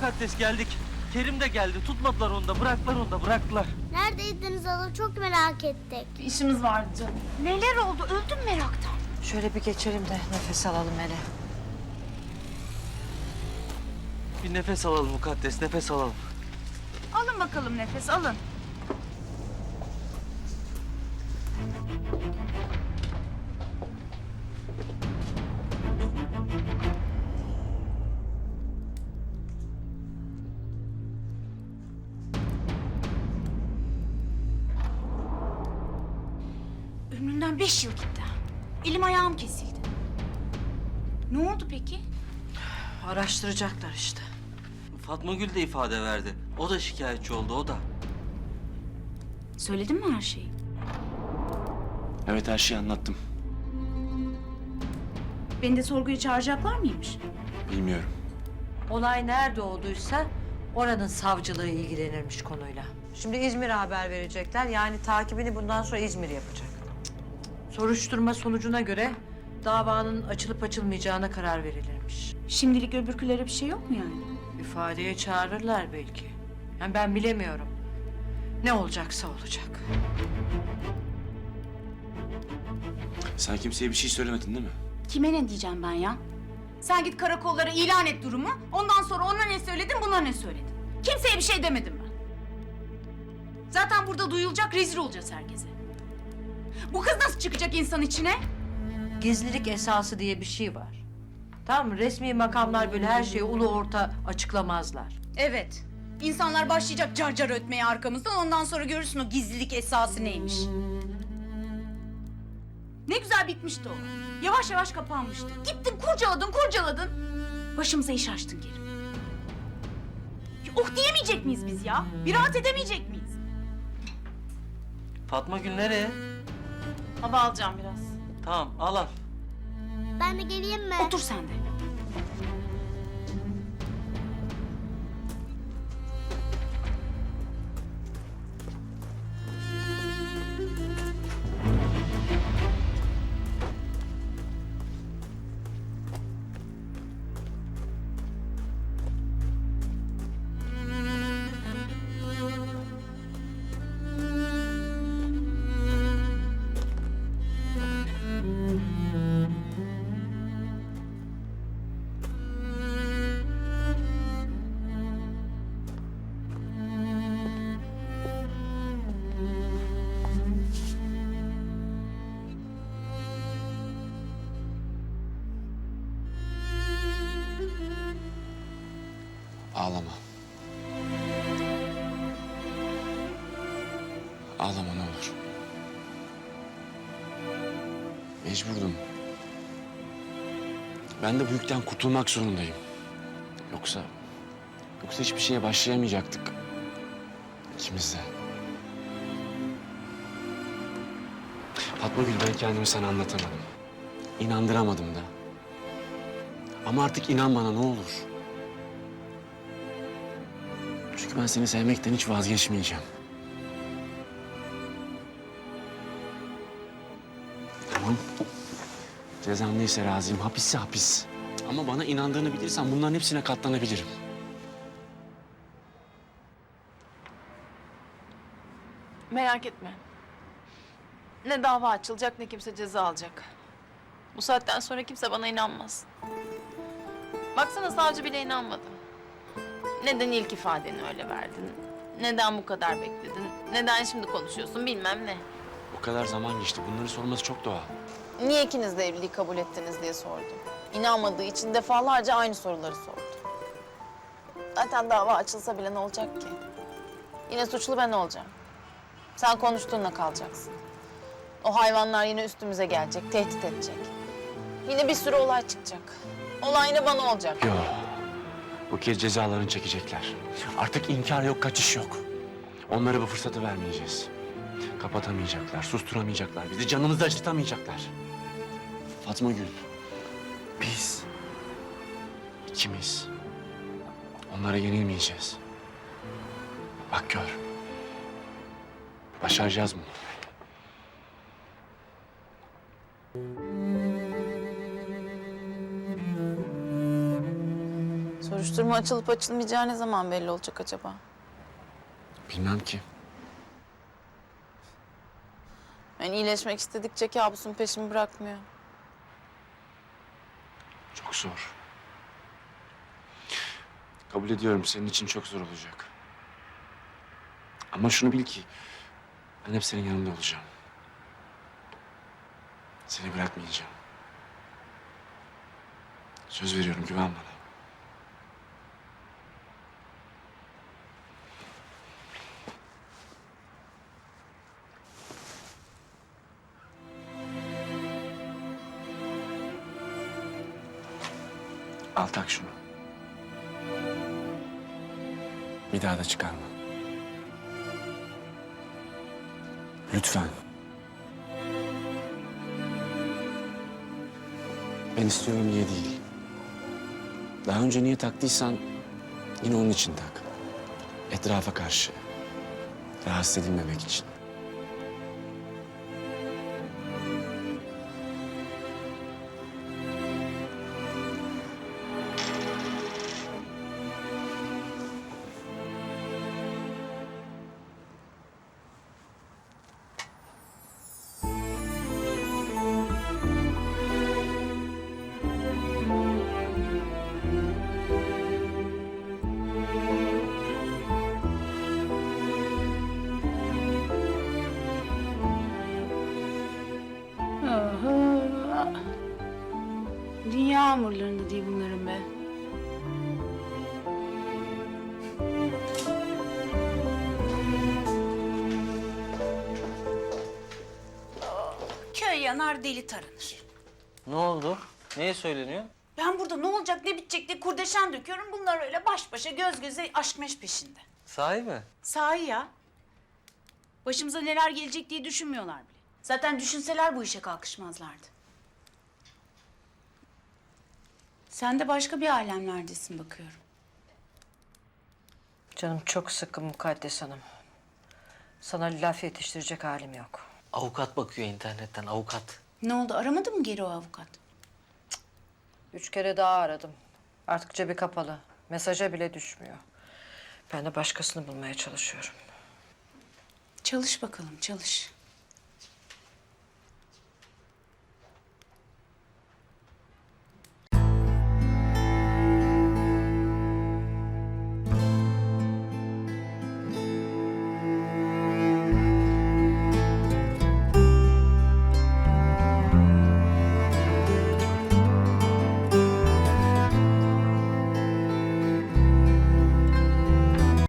mukaddes geldik. Kerim de geldi. Tutmadılar onu da. Bıraktılar onu da. Bıraktılar. Neredeydiniz hala çok merak ettik. İşimiz vardı canım. Neler oldu öldüm meraktan. Şöyle bir geçelim de nefes alalım hele. Bir nefes alalım mukaddes. Nefes alalım. Alın bakalım nefes alın. Beş yıl gitti. Elim ayağım kesildi. Ne oldu peki? Araştıracaklar işte. Fatma Gül de ifade verdi. O da şikayetçi oldu. O da. Söyledin mi her şeyi? Evet her şeyi anlattım. Beni de sorguya çağıracaklar mıymış? Bilmiyorum. Olay nerede olduysa oranın savcılığı ilgilenirmiş konuyla. Şimdi İzmir'e haber verecekler. Yani takibini bundan sonra İzmir yapacak. Soruşturma sonucuna göre davanın açılıp açılmayacağına karar verilirmiş. Şimdilik öbürkülere bir şey yok mu yani? İfadeye çağırırlar belki. Yani ben bilemiyorum. Ne olacaksa olacak. Sen kimseye bir şey söylemedin değil mi? Kime ne diyeceğim ben ya? Sen git karakollara ilan et durumu. Ondan sonra ona ne söyledin, buna ne söyledin? Kimseye bir şey demedim ben. Zaten burada duyulacak, rezil olacağız herkese. Bu kız nasıl çıkacak insan içine? Gizlilik esası diye bir şey var. Tamam mı? Resmi makamlar böyle her şeyi ulu orta açıklamazlar. Evet. İnsanlar başlayacak car car ötmeye arkamızdan. Ondan sonra görürsün o gizlilik esası neymiş. Ne güzel bitmişti o. Yavaş yavaş kapanmıştı. Gittin kurcaladın kurcaladın. Başımıza iş açtın. Ya, Oh diyemeyecek miyiz biz ya? Bir rahat edemeyecek miyiz? Fatma Gül nereye? Hava alacağım biraz. Tamam al al. Ben de geleyim mi? Otur sen de. Ağlama ne olur. Mecburdum. Ben de bu yükten kurtulmak zorundayım. Yoksa... Yoksa hiçbir şeye başlayamayacaktık. İkimiz de. Fatma Gül ben kendimi sana anlatamadım. İnandıramadım da. Ama artık inan bana ne olur. Çünkü ben seni sevmekten hiç vazgeçmeyeceğim. Tamam. Cezam neyse razıyım. Hapisse hapis. Ama bana inandığını bilirsen bunların hepsine katlanabilirim. Merak etme. Ne dava açılacak ne kimse ceza alacak. Bu saatten sonra kimse bana inanmaz. Baksana savcı bile inanmadı. Neden ilk ifadeni öyle verdin? Neden bu kadar bekledin? Neden şimdi konuşuyorsun bilmem ne. O kadar zaman geçti. Bunları sorması çok doğal. Niye ikiniz de evliliği kabul ettiniz diye sordum. İnanmadığı için defalarca aynı soruları sordu. Zaten dava açılsa bile ne olacak ki? Yine suçlu ben olacağım. Sen konuştuğunla kalacaksın. O hayvanlar yine üstümüze gelecek, tehdit edecek. Yine bir sürü olay çıkacak. Olay yine bana olacak. Yok. Bu kez cezalarını çekecekler. Artık inkar yok, kaçış yok. Onlara bu fırsatı vermeyeceğiz. Kapatamayacaklar, susturamayacaklar. Bizi canımızı acıtamayacaklar. Fatma Gül, biz ikimiz onlara yenilmeyeceğiz. Bak gör. Başaracağız bunu. Soruşturma açılıp açılmayacağı ne zaman belli olacak acaba? Bilmem ki. Ben iyileşmek istedikçe kabusun peşimi bırakmıyor. Çok zor. Kabul ediyorum senin için çok zor olacak. Ama şunu bil ki ben hep senin yanında olacağım. Seni bırakmayacağım. Söz veriyorum güven bana. Al tak şunu. Bir daha da çıkarma. Lütfen. Ben istiyorum diye değil. Daha önce niye taktıysan yine onun için tak. Etrafa karşı. Rahatsız edilmemek için. Yanar deli taranır. Ne oldu? Neye söyleniyor? Ben burada ne olacak ne bitecek diye kurdeşen döküyorum. Bunlar öyle baş başa göz göze aşk meş peşinde. Sahi mi? Sahi ya. Başımıza neler gelecek diye düşünmüyorlar bile. Zaten düşünseler bu işe kalkışmazlardı. Sen de başka bir alemlerdesin bakıyorum. Canım çok sıkkın Mukaddes Hanım. Sana laf yetiştirecek halim yok. Avukat bakıyor internetten avukat. Ne oldu aramadı mı geri o avukat? Üç kere daha aradım. Artık cebi kapalı. Mesaja bile düşmüyor. Ben de başkasını bulmaya çalışıyorum. Çalış bakalım çalış.